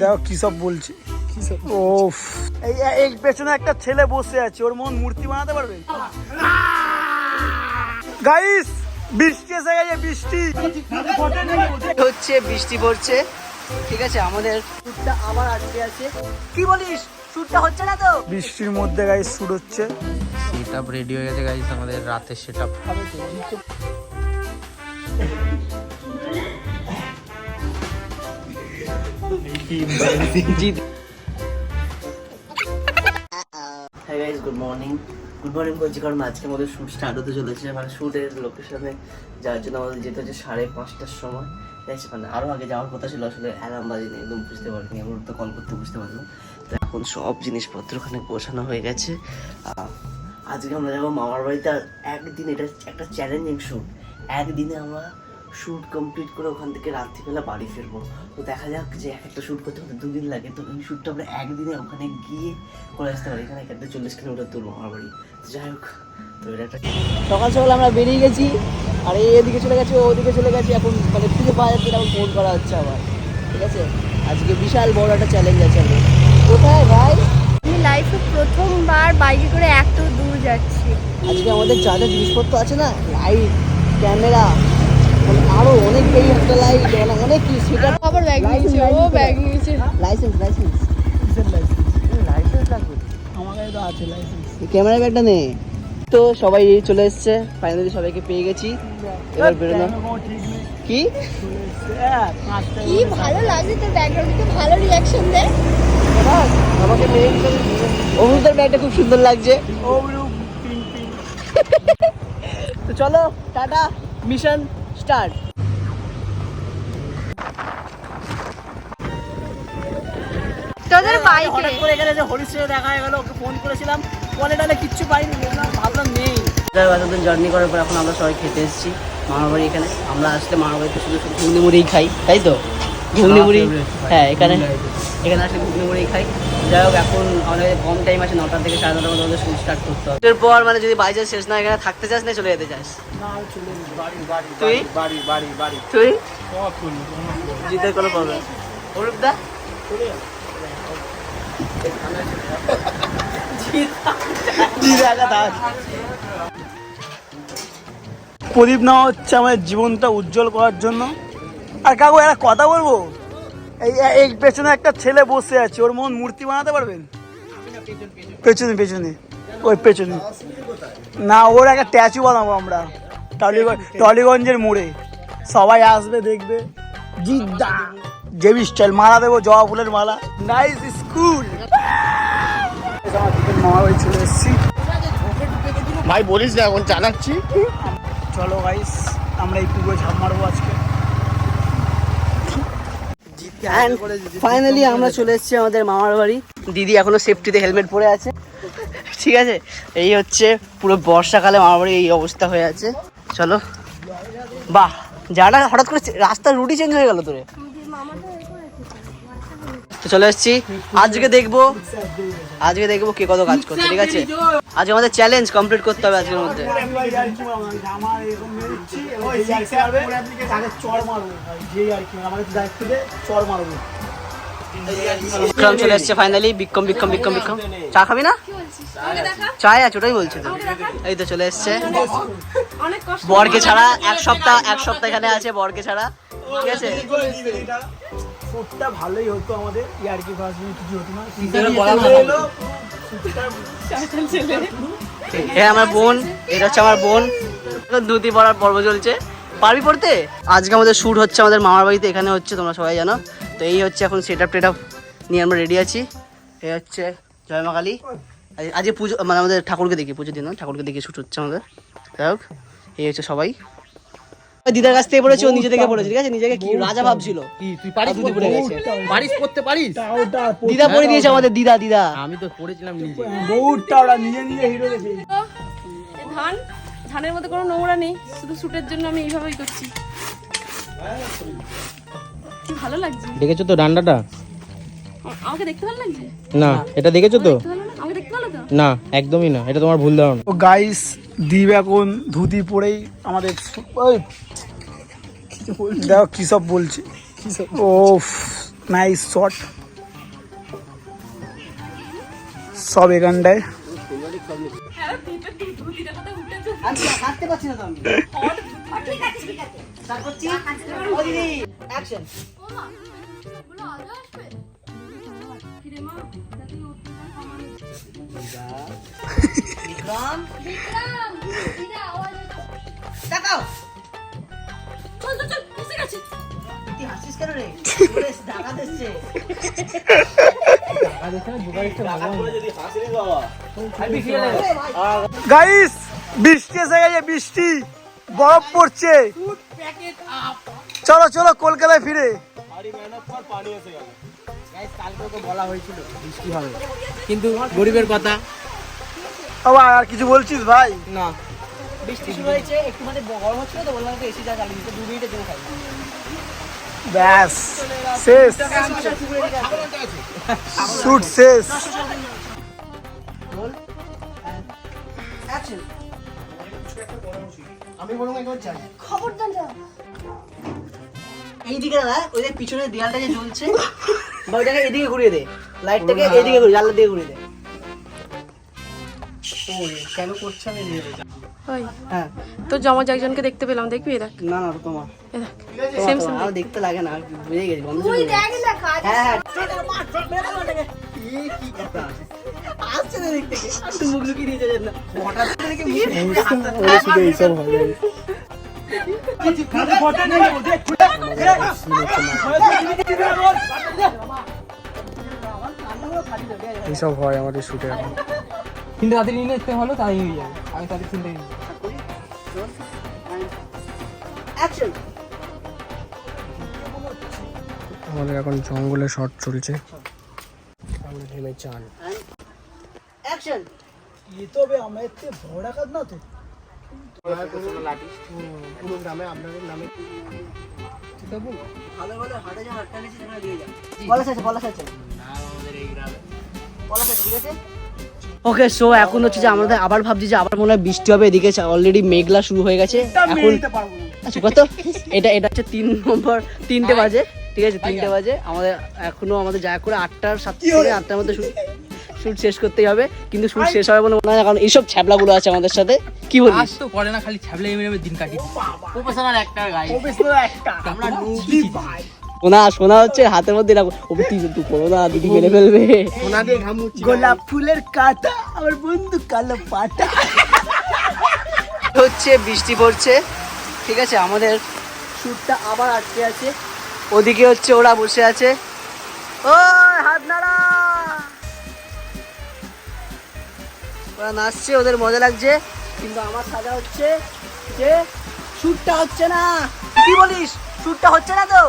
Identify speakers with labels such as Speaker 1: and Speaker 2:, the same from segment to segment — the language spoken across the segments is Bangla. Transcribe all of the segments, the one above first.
Speaker 1: দেখো কি সব বলছে। ও এই এই পেছনে একটা ছেলে বসে আছে ওর মন মূর্তি বানাতে পারবে? গাইস বৃষ্টি এসে গেছে বৃষ্টি।
Speaker 2: হচ্ছে বৃষ্টি পড়ছে। ঠিক আছে আমাদের শ্যুটটা আবার আটকে আছে। কি বলিস? শ্যুটটা হচ্ছে না তো?
Speaker 1: বৃষ্টির মধ্যে গাইস শুট হচ্ছে।
Speaker 3: সেট আপ রেডি হয়ে গেছে গাইস আমাদের রাতের সেট
Speaker 2: হ্যাঁ guys good morning good morning করছি কারণ আজকে আমাদের শ্যুট স্টার্ট হতে চলেছে। মানে শ্যুটের লোকেশনে যাওয়ার জন্য আমাদের যেতে হচ্ছে সাড়ে পাঁচটার সময়। মানে আরও আগে যাওয়ার কথা ছিল, আসলে অ্যালার্ম বাজিনি, একদম বুঝতে পারিনি আমার তো কল করতে বুঝতে পারলাম তো এখন সব জিনিসপত্র ওখানে গোছানো হয়ে গেছে। আজকে আমরা যাব মামার বাড়িতে, আর একদিন এটা একটা চ্যালেঞ্জিং শ্যুট একদিনে আমরা শ্যুট কমপ্লিট করে ওখান থেকে রাত্রিবেলা বাড়ি ফিরবো। তো দেখা যাক যে এক একটা শ্যুট করতে হতে দুদিন লাগে। তো এই শ্যুটটা আমরা একদিনে ওখানে গিয়ে করে আসতে পারি। এখানে একটা চল্লিশ কিলোমিটার দূর আমার বাড়ি। তো যাই হোক তো এটা একটা সকাল সকাল আমরা বেরিয়ে গেছি। আর এই এদিকে চলে গেছে ওদিকে চলে গেছে। এখন মানে খুঁজে পাওয়া যাচ্ছে এখন ফোন করা হচ্ছে আবার। ঠিক আছে? আজকে বিশাল বড় একটা চ্যালেঞ্জ আছে আমাদের। কোথায় ভাই?
Speaker 4: আমি লাইফে প্রথমবার বাইকে করে এত দূর যাচ্ছি।
Speaker 2: আজকে আমাদের যা যা জিনিসপত্র আছে না লাইট ক্যামেরা আরও অনেক বেশি একটা লাইট মানে অনেক কিছু সেটা
Speaker 4: আবার ব্যাগ নিয়েছে ও ব্যাগ নিয়েছে।
Speaker 2: লাইসেন্স লাইসেন্স
Speaker 1: লাইসেন্স লাগবে আমার কাছে তো আছে লাইসেন্স
Speaker 2: ক্যামেরা ব্যাগটা নে। তো সবাই চলে এসছে ফাইনালি সবাইকে পেয়ে গেছি। এবার বেরোনো
Speaker 1: ঠিক
Speaker 2: কি?
Speaker 1: হ্যাঁ,
Speaker 4: কি ভালো লাগছে তোর ব্যাকগ্রাউন্ডে ভালো রিয়াকশন দে।
Speaker 2: আমাকে পেয়ে অমৃতের ব্যাগটা খুব সুন্দর লাগছে। তো চলো টাটা মিশন স্টার্ট
Speaker 4: তোদের বাইকে
Speaker 2: হঠাৎ করে এখানে যে হরিশ দেখা হয়ে গেল ওকে ফোন করেছিলাম। কলে টালে কিচ্ছু পাইনি ভাবলাম নেই। এতদিন জার্নি করার পর এখন আমরা সবাই খেতে এসেছি মামার বাড়ি এখানে। আমরা আসলে মামার বাড়িতে শুধু শুধু ঘুগনি মুড়িই খাই তাই তো? ঘুগনি মুড়ি? হ্যাঁ এখানে এখানে আসলে ঘুগনি মুড়ি খাই। যাই হোক, এখন কম টাইম আছে থেকে নটার মধ্যে স্টার্ট এরপর মানে যদি বাইজার শেষ না এখানে থাকতে চাস না, চলে যেতে
Speaker 1: কোনো
Speaker 2: প্রবলেম দা?
Speaker 1: প্রদীপ নেওয়া হচ্ছে আমাদের জীবনটা উজ্জ্বল করার জন্য। আর কাকু, একটা কথা বলব? এই এই পেছনে একটা ছেলে বসে আছে ওর মন মূর্তি বানাতে পারবেন? পেছনে পেছনে ওই পেছনে। না ওর একটা স্ট্যাচু বানাবো আমরা টলিগঞ্জ টলিগঞ্জের মোড়ে। সবাই আসবে দেখবে। জিদ্দা! জেবি স্টাইল মালা দেবো জবা ফুলের মালা। নাইস স্কুল
Speaker 3: ভাই বলিস না এখন চালাচ্ছি
Speaker 1: চলো গাইস আমরা এই পুকুরে ঝাঁপ মারবো আজকে।
Speaker 2: ফাইনালি আমরা চলে এসেছি আমাদের মামার বাড়ি। দিদি এখনও সেফটিতে হেলমেট পরে আছে। ঠিক আছে? এই হচ্ছে পুরো বর্ষাকালে মামার বাড়ি এই অবস্থা হয়ে আছে। চলো। বাহ! যারা হঠাৎ করে রাস্তার রুটি চেঞ্জ হয়ে গেল তোরে। তো চলে এসছি। আজকে দেখব আজকে দেখব কে কত কাজ করছে ঠিক আছে? আজকে আমাদের চ্যালেঞ্জ কমপ্লিট করতে হবে আজকের মধ্যে। বিক্রম চলে এসছে ফাইনালি বিক্রম বিক্রম বিক্রম বিক্রম। চা খাবি না? চাই আছে ওটাই বলছে তো এই তো চলে এসছে। বরকে ছাড়া এক সপ্তাহ এক সপ্তাহ এখানে আছে বরকে ছাড়া। ঠিক আছে?
Speaker 1: ফুটটা ভালোই হতো আমাদের ইয়ার্কি ফার্স্ট কিছু হতো না।
Speaker 2: এ আমার বোন এটা হচ্ছে আমার বোন। ধুতি পরার পর্ব চলছে। পারবি পড়তে? আজকে আমাদের শ্যুট হচ্ছে আমাদের মামার বাড়িতে এখানে হচ্ছে তোমরা সবাই জানো। তো এই হচ্ছে এখন সেট আপ টেট আপ নিয়ে আমরা রেডি আছি। এই হচ্ছে জয় মা কালী। আজকে পুজো মানে আমাদের ঠাকুরকে দেখি পুজোর দিন ঠাকুরকে দেখি শ্যুট হচ্ছে আমাদের। যাই হোক এই হচ্ছে সবাই। দিদার কাছ থেকে পড়েছে ও নিজে থেকে পড়েছে ঠিক আছে? নিজেকে কি রাজা ভাবছিল?
Speaker 3: কি তুই পারিস
Speaker 2: ধুতি পড়ে গেছে
Speaker 3: পারিস করতে পারিস?
Speaker 2: দিদা পড়ে দিয়েছে আমাদের দিদা দিদা।
Speaker 3: আমি তো পড়েছিলাম নিজে।
Speaker 1: নিজে হিরো দেখে।
Speaker 4: ধান ধানের মধ্যে কোনো নোংরা নেই শুধু শুটের জন্য আমি এইভাবেই করছি। কি ভালো লাগছে।
Speaker 3: দেখেছ তো ডান্ডাটা?
Speaker 4: আমাকে দেখতে ভালো লাগছে?
Speaker 3: না এটা দেখেছ তো?
Speaker 4: ভালো না
Speaker 3: একদমই না এটা তোমার ভুল ধারণা।
Speaker 1: ও গাইস দ্বীপ এখন ধুতি পরেই আমাদের ওই দেখো কি সব বলছে। ও নাইস শট সব এখানটায়।
Speaker 4: হ্যাঁ
Speaker 2: দিদি তাকাও।
Speaker 4: চল চল এসে গেছি।
Speaker 2: তুই হাসিস কেন রে? ঢাকা দিচ্ছে।
Speaker 1: গাইস বৃষ্টি এসে গেছে বৃষ্টি। বরফ পড়ছে। চলো চলো কলকাতায় ফিরে।
Speaker 3: কিন্তু গরিবের কথা।
Speaker 1: আবার আর কিছু বলছিস ভাই?
Speaker 3: না।
Speaker 2: বৃষ্টি শুরু হয়েছে একটু মানে গরম হচ্ছিল তো বললাম এসি যা চালিয়ে দিতে দু মিনিটের জন্য খাই
Speaker 1: ব্যাস শেষ। শুট শেষ।
Speaker 2: আমি বরং একবার চাই এইদিকে না ওই যে পিছনের দেয়ালটা যে জ্বলছে। বা ওইটাকে এদিকে ঘুরিয়ে দে। লাইটটাকে এদিকে ঘুরিয়ে জানলা দিয়ে ঘুরিয়ে দে। কেন করছে আমি নিজে
Speaker 4: ওই
Speaker 2: হ্যাঁ।
Speaker 4: তোর জমজ একজনকে দেখতে পেলাম দেখবি? দেখ।
Speaker 2: না না তোমার।
Speaker 4: সেম সেম
Speaker 2: দেখতে। লাগে না বুঝে গেছি বন্ধ করে হ্যাঁ হ্যাঁ? আসছে না দিক মুখ লুকিয়ে না। হঠাৎ করে কি
Speaker 1: এইসব হবে এইসব হয় আমাদের শুটে এখন
Speaker 3: কিন্তু তাদের নিয়ে নিতে হলো তাই হয়ে যাবে আমি তাদের চিন্তা নেই
Speaker 2: অ্যাকশন
Speaker 1: আমাদের এখন জঙ্গলে শট চলছে ভেবে চান
Speaker 2: অ্যাকশন
Speaker 1: ये तो बे हमें इतने भोड़ा करना तो পুরো গ্রামে আপনাদের নামে
Speaker 2: ভালো ভালো হাটে যা হাটটা নিয়েছি সেখানে দিয়ে যা পলাশ আছে পলাশ আছে পলাশ আছে ঠিক আছে ওকে সো এখন হচ্ছে যে আমাদের আবার ভাবছি যে আবার মনে হয় বৃষ্টি হবে এদিকে। অলরেডি মেঘলা শুরু হয়ে গেছে। এখন আচ্ছা কত? এটা এটা হচ্ছে তিন নম্বর তিনটে বাজে। ঠিক আছে তিনটে বাজে। আমাদের এখনও আমাদের যা করে আটটার সাত থেকে আটটার মধ্যে শুট শেষ করতেই হবে কিন্তু শুট শেষ হবে বলে মনে হয় না, কারণ এইসব ছ্যাবলাগুলো আছে আমাদের সাথে। কি বলিস?
Speaker 3: আজ তো করে না খালি ছাবলে এমনি এমনি দিন কাটি প্রফেশনাল একটা গাই আমরা নুবি। ভাই।
Speaker 2: শোনা শোনা হচ্ছে হাতের মধ্যে রাখো ও তুই করো না দিদি মেরে ফেলবে।
Speaker 1: গোলাপ ফুলের কাটা আমার বন্ধু কালো পাটা।
Speaker 2: হচ্ছে বৃষ্টি পড়ছে। ঠিক আছে আমাদের শুটটা আবার আটকে আছে। ওদিকে হচ্ছে ওরা বসে আছে। ও হাত নাড়া। ওরা নাচছে ওদের মজা লাগছে কিন্তু আমার সাজা হচ্ছে যে শুটটা হচ্ছে না। কি বলিস? শুটটা হচ্ছে না তো?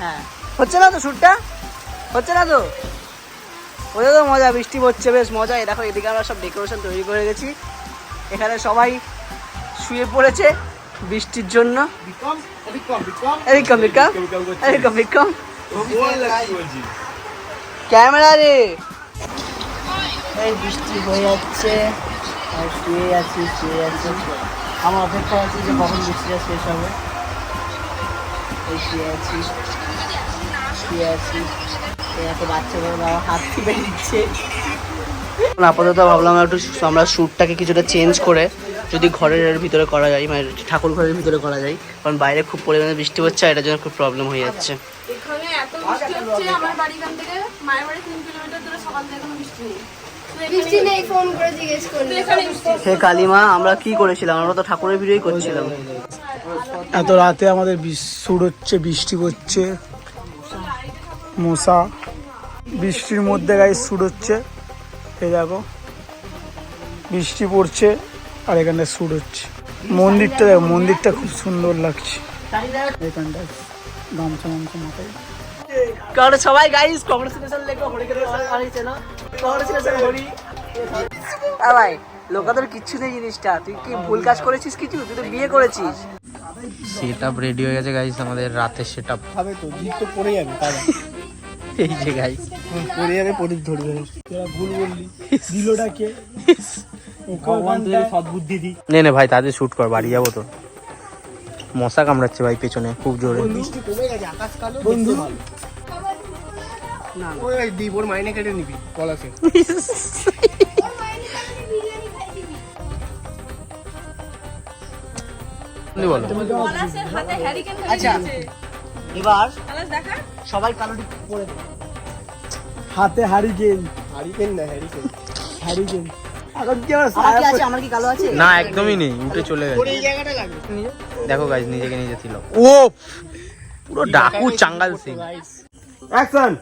Speaker 2: হ্যাঁ হচ্ছে না তো শুটটা হচ্ছে না তো? ওদের তো মজা বৃষ্টি পড়ছে বেশ মজা। দেখো এদিকে আমরা সব ডেকোরেশন তৈরি করে গেছি এখানে সবাই শুয়ে পড়েছে বৃষ্টির জন্য। ক্যামেরা রে। এই বৃষ্টি হয়ে যাচ্ছে আর শুয়ে আছি শুয়ে আছি। আমার অপেক্ষা আছে যে কখন বৃষ্টিটা শেষ হবে। এই শুয়ে আছি শুয়ে আছি। এত বাচ্চা বাবা হাত টিপে দিচ্ছে। আপাতত ভাবলাম একটু আমরা শ্যুটটাকে কিছুটা চেঞ্জ করে যদি ঘরের ভিতরে করা যায় মানে ঠাকুর ঘরের ভিতরে করা যায়। কারণ বাইরে খুব পরিমাণে বৃষ্টি হচ্ছে আর এটার জন্য খুব প্রবলেম হয়ে যাচ্ছে।
Speaker 4: এখানে এত বৃষ্টি হচ্ছে আমার বাড়ি থেকে মায়ের বাড়ি তিন কিলোমিটার দূরে সকাল থেকে বৃষ্টি নেই।
Speaker 2: হে কালিমা আমরা কি করেছিলাম? আমরা তো ঠাকুরের ভিডিওই করছিলাম।
Speaker 1: এত রাতে আমাদের শুট হচ্ছে বৃষ্টি পড়ছে মশা। বৃষ্টির মধ্যে গায়ে শুট হচ্ছে। এই দেখো বৃষ্টি পড়ছে আর এখানে শুট হচ্ছে। মন্দিরটা দেখো মন্দিরটা খুব সুন্দর লাগছে। এখানটায় গামছা মামছা মাথায়।
Speaker 2: কারণ সবাই গাইস কংগ্রেচুলেশন লেখো হরি ভাই লোকাদের কিচ্ছু নেই জিনিসটা। তুই কি ভুল কাজ করেছিস কিছু? তুই তো বিয়ে করেছিস।
Speaker 3: সেট আপ রেডি হয়ে গেছে গাইস আমাদের রাতের সেট আপ
Speaker 1: হবে তো তো পড়ে যাবে তারা
Speaker 3: এই যে গাইস
Speaker 1: পড়ে যাবে পড়ে ধরবে তোরা ভুল বললি। দিলটা কে
Speaker 3: সদ্বুদ্ধি দি। নে নে ভাই তাদের শুট কর বাড়ি যাব তো। মশা কামড়াচ্ছে ভাই পেছনে খুব জোরে।
Speaker 1: বন্ধু।
Speaker 3: ওই দিব ওর মাইনে কেটে নিবি পলাশে
Speaker 5: ওর মাইনে তাহলে বিরিয়ানি খাই দিবি
Speaker 4: পলাশের হাতে
Speaker 2: আচ্ছা এবার সবাই কালোটি পরে
Speaker 1: হাতে হারিকেন
Speaker 3: হারিকেন না হ্যারিকেন
Speaker 1: হারিকেন এখন কি আমার
Speaker 2: আমার কি আছে? আমার কি কালো আছে?
Speaker 6: না একদমই নেই উঠে চলে গেছে। দেখো গাইজ নিজেকে নিজে ছিল। ও পুরো Daku
Speaker 2: Changal Singh. Action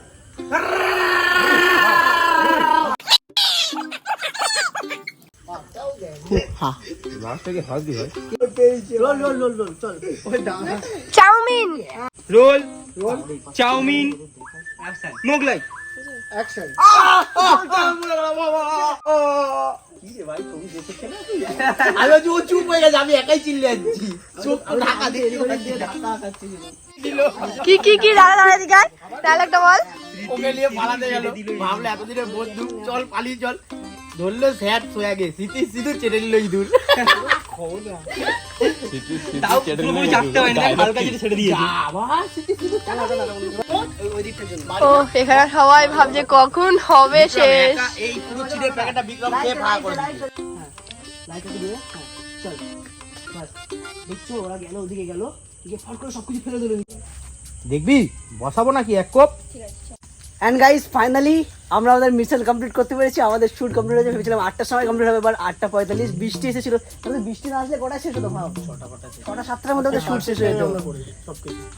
Speaker 2: chow mein.
Speaker 5: Roll
Speaker 1: roll chow mein Mughlai.
Speaker 3: Action
Speaker 2: আমি ও চুপ হয়ে গেছে একাই চিল্লে যাচ্ছি।
Speaker 5: কি কি কি? দাঁড়া দাঁড়া দিকে ডায়লগটা বল।
Speaker 3: ওকে নিয়ে পালাতে গেল। ভাবলে এতদিনের বন্ধু চল পালিয়ে চল। ধরলো স্যার সোয়া গে সিটি সিধু চেটে নিল ইঁদুর।
Speaker 1: হয়
Speaker 5: ও এখানে সবাই ভাবছে কখন হবে শেষ।
Speaker 3: এই পুরো চিড়ের প্যাকেটটা বিক্রম খেয়ে ভাড়া করে
Speaker 2: দিবে হ্যাঁ চল দেখছ ওরা গেল ওদিকে গেল গিয়ে ফট করে সবকিছু ফেলে দিল।
Speaker 3: দেখবি? বসাবো নাকি এক কপ?
Speaker 2: অ্যান্ড গাইজ ফাইনালি আমরা আমাদের মিশন কমপ্লিট করতে পেরেছি। আমাদের শ্যুট কমপ্লিট হয়েছে। ভেবেছিলাম আটটার সময় কমপ্লিট হবে এবার আটটা পঁয়তাল্লিশ বৃষ্টি এসেছিল। তাহলে বৃষ্টি না আসলে কটা শেষ হতো ভাব ছটা সাতটার মধ্যে শ্যুট শেষ হয়ে যেত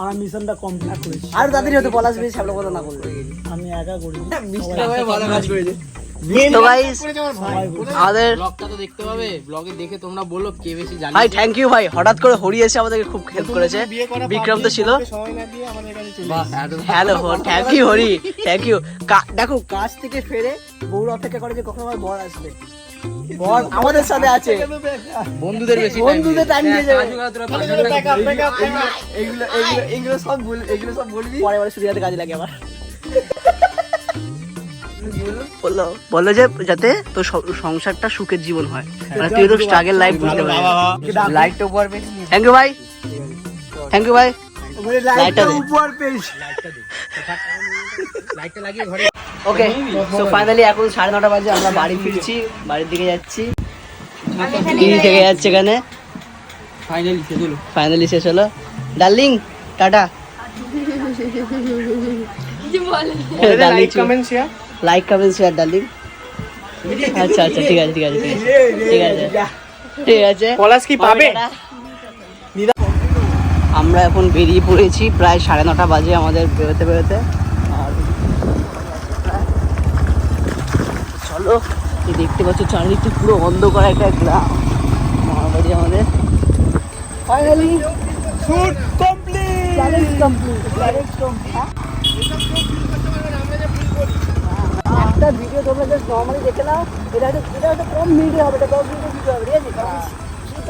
Speaker 1: আমার মিশনটা কমপ্লিট করেছি
Speaker 2: আর তাদের হয়তো পলাশ বেশ কথা না করলে
Speaker 1: আমি একা করি
Speaker 2: ভালো কাজ করেছে। তো গাইস আমাদের
Speaker 3: ব্লগটা তো দেখতে পাবে ব্লগে দেখে তোমরা বলো কে বেশি জানে
Speaker 2: ভাই থ্যাংক ইউ ভাই। হঠাৎ করে হরি এসে আমাদেরকে খুব হেল্প করেছে। বিক্রম তো ছিল।
Speaker 3: সময় না দিয়ে আমাদের কাছে চলে
Speaker 2: hello thank you Hari. Thank you দেখো কাজ থেকে ফেরে বউর অপেক্ষা করে যে কখন আমার বর আসবে। বর আমাদের সাথে আছে।
Speaker 3: বন্ধুদের বেশি
Speaker 2: বন্ধুদের টাইম দিয়ে যাবে
Speaker 1: এগুলো এগুলো এগুলো সব বল এগুলো সব বলবি।
Speaker 2: পরে পরে সুরিয়াতে কাজে লাগে আবার। বলল বলল যে যাতে তোর সংসারটা সুখের জীবন হয়। মানে তুই তো স্ট্রাগল লাইফ বুঝতে পারবি।
Speaker 1: লাইটটা উপর পেয়েছি
Speaker 2: থ্যাংক ইউ ভাই। থ্যাংক ইউ ভাই। লাইটটা
Speaker 1: লাইটটা
Speaker 2: দে।
Speaker 1: পেয়েছি
Speaker 3: লাইটটা লাগিয়ে ঘরে।
Speaker 2: ওকে সো ফাইনালি এখন সাড়ে নটা বাজে আমরা বাড়ি ফিরছি বাড়ির দিকে যাচ্ছি। দিদি থেকে যাচ্ছে এখানে।
Speaker 3: ফাইনালি শেষ হলো।
Speaker 2: ফাইনালি শেষ হলো। Darling tata. Darling
Speaker 3: comment share
Speaker 2: like comment share darling আচ্ছা আচ্ছা ঠিক আছে ঠিক আছে ঠিক আছে ঠিক আছে।
Speaker 3: পলাশ কি পাবে?
Speaker 2: আমরা এখন বেরিয়ে পড়েছি প্রায় সাড়ে নটা বাজে আমাদের বেরোতে বেরোতে। আর চলো এই দেখতে পাচ্ছ চারিদিকটা পুরো অন্ধকার একটা গ্রাম। মামার বাড়ি আমাদের
Speaker 1: finally shoot
Speaker 2: complete challenge complete challenge complete video তোমরা জাস্ট নর্মালি দেখে নাও। এটা হয়তো এটা হয়তো কম মিনিটে হবে এটা দশ ভিডিও হবে ঠিক আছে? কারণ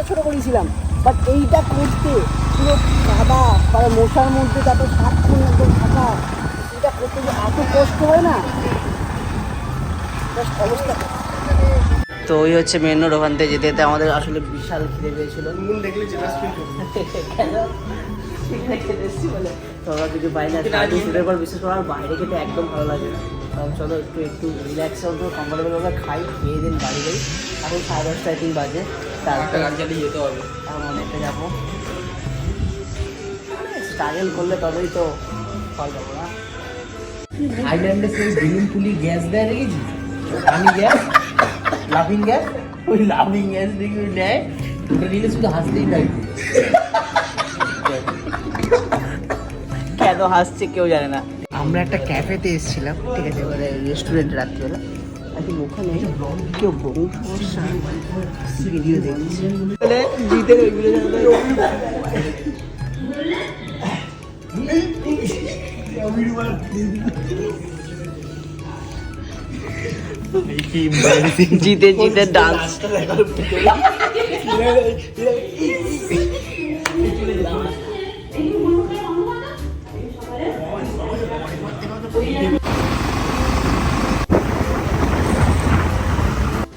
Speaker 2: ছোটো করেছিলাম। বাট এইটা করতে পুরো কাদা মানে মশার মধ্যে তারপর সাতক্ষণ একদম থাকা এটা করতে যে এত কষ্ট হয় না? অবস্থা। তো ওই হচ্ছে মেন রোড ওখান থেকে যেতে যেতে আমাদের আসলে বিশাল খিদে পেয়েছিল।
Speaker 3: মুন।
Speaker 2: তো আমরা কিছু পাই না পর বিশেষ করে আমার বাইরে খেতে একদম ভালো লাগে না। তখন চলো একটু একটু রিল্যাক্স হব কমফোর্টেবল ভাবে খাই খেয়ে দিন বাড়ি যাই। এখন সাড়ে দশটা তিন বাজে। তারপর
Speaker 3: গাড়ি যেতে হবে।
Speaker 2: এখন অনেকটা যাব। স্ট্রাগল করলে তবেই তো ফল যাব না।
Speaker 3: থাইল্যান্ডে সেই বেলুন পুলি গ্যাস দেয় দেখেছি পানি গ্যাস লাফিং গ্যাস ওই লাফিং গ্যাস দেখি ওই নেয়। ওটা নিলে শুধু হাসতেই থাকবে
Speaker 2: কেন হাসছে কেউ জানে না।
Speaker 3: আমরা একটা ক্যাফেতে এসেছিলাম
Speaker 2: ঠিক আছে এবারে রেস্টুরেন্ট রাত্রিবেলা। আর ওখানে কেউ বহু সমস্যা ভিডিও দেখছে। জিতে জিতে ডান্স।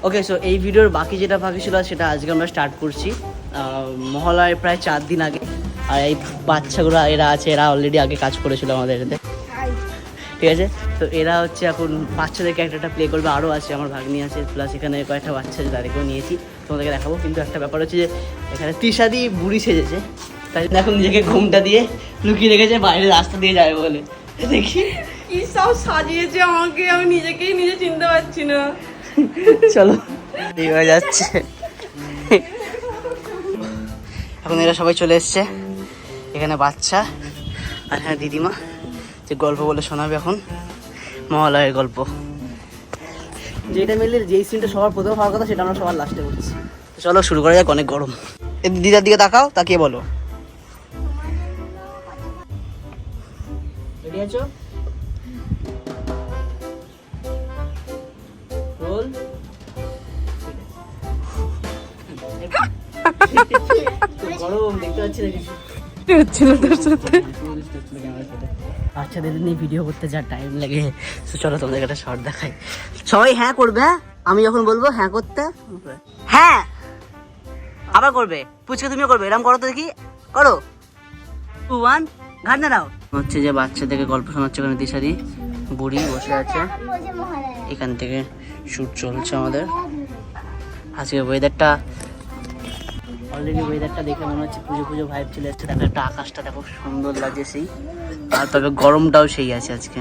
Speaker 2: ওকে সো এই ভিডিওর বাকি যেটা বাকি ছিল, সেটা আজকে আমরা স্টার্ট করছি। মহলায় প্রায় চার দিন আগে। আর এই বাচ্চাগুলো, এরা আছে, এরা অলরেডি আগে কাজ করেছিল আমাদের এতে। ঠিক আছে? তো এরা হচ্ছে এখন বাচ্চাদের ক্যারেক্টারটা প্লে করবে। আরও আছে, আমার ভাগ্নি আছে প্লাস এখানে কয়েকটা বাচ্চা আছে, তাদেরকেও নিয়েছি। তোমাদেরকে দেখাবো। কিন্তু একটা ব্যাপার হচ্ছে যে, এখানে তৃষাদি বুড়ি সেজেছে। তাই জন্য এখন নিজেকে ঘুমটা দিয়ে লুকিয়ে রেখেছে, বাইরে রাস্তা দিয়ে যাবে বলে। দেখি।
Speaker 5: কি সব সাজিয়েছে আমাকে, আমি নিজেকেই নিজে চিনতে পারছি না।
Speaker 2: চলো। হয়ে যাচ্ছে। এখন এরা সবাই চলে এসছে। এখানে বাচ্চা আর হ্যাঁ দিদিমা। যে গল্প বলে শোনাবে এখন। মহালয়ের গল্প। যেটা মিললে যেই সিনটা সবার প্রথমে হওয়ার কথা সেটা আমরা সবার লাস্টে করছি চলো শুরু করা যাক অনেক গরম। দিদার দিকে তাকাও তাকিয়ে বলো। রেডি আছো? রোল গরম দেখতে পাচ্ছি না কিছু
Speaker 5: হচ্ছিল তোর সাথে।
Speaker 2: বাচ্চাদের নিয়ে ভিডিও করতে যা টাইম লাগে। চলো তোমাদের একটা শর্ট দেখাই। সবাই হ্যাঁ করবে? হ্যাঁ আমি যখন বলব হ্যাঁ করতে? হ্যাঁ! আবার করবে। পুচকে তুমিও করবে। এরকম করো তো দেখি। করো। টু ওয়ান ঘাট না হচ্ছে যে বাচ্চাদেরকে গল্প শোনাচ্ছে ওখানে দিশারি বুড়ি বসে আছে। এখান থেকে। শ্যুট চলছে আমাদের। আজকে ওয়েদারটা অলরেডি ওয়েদারটা দেখে মনে হচ্ছে পুজো পুজো ভাইব চলে যাচ্ছে দেখো একটা আকাশটা দেখো সুন্দর লাগছে সেই। আর তবে গরমটাও সেই আছে আজকে।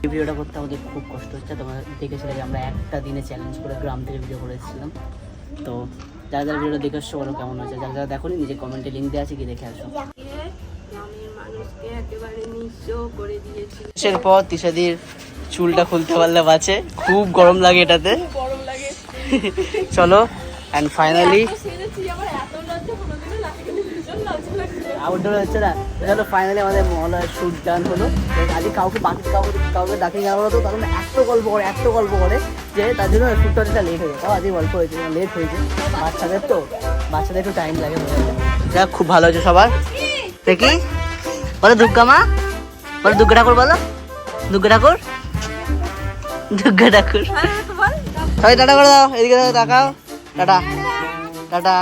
Speaker 2: এই ভিডিওটা করতে আমাদের খুব কষ্ট হচ্ছে। তোমরা দেখেছিলে যে আমরা একটা দিনে চ্যালেঞ্জ করে গ্রাম থেকে ভিডিও করেছিলাম। তো যারা যারা ভিডিওটা দেখে এসছো বলো কেমন হয়েছে? যারা যারা দেখো নিজে কমেন্টে লিঙ্ক দেওয়া আছে কি দেখে আসো।
Speaker 5: গ্রামের মানুষকে একেবারে নিঃস্ব করে দিয়েছি।
Speaker 2: এর পর তিশাদির চুলটা খুলতে পারলে বাঁচে খুব গরম লাগে এটাতে। চলো অ্যান্ড ফাইনালি আউটডোর হচ্ছে না। চলো ফাইনালি আমাদের মহলায় শ্যুট ডান হলো। আজকে কাউকে বাকি কাউকে কাউকে ডাকি গেল তো তখন এত গল্প করে এত গল্প করে যে তার জন্য শ্যুটটা লেট হয়ে যায় আজকে গল্প হয়েছে লেট হয়েছে। বাচ্চাদের তো বাচ্চাদের একটু টাইম লাগে যাক খুব ভালো হয়েছে সবার। দেখি বলো দুর্গা মা। বলো দুর্গা ঠাকুর বলো। দুর্গা ঠাকুর। দুর্গা ঠাকুর। সবাই টাটা করে দাও এদিকে তাকাও। Tata. Tata.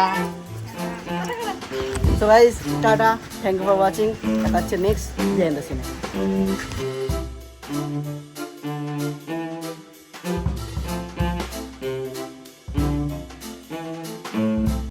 Speaker 2: So guys, tata. Thank you for watching. দেখা হচ্ছে নেক্সট জয়েন্দ্র হিন্দ সিনে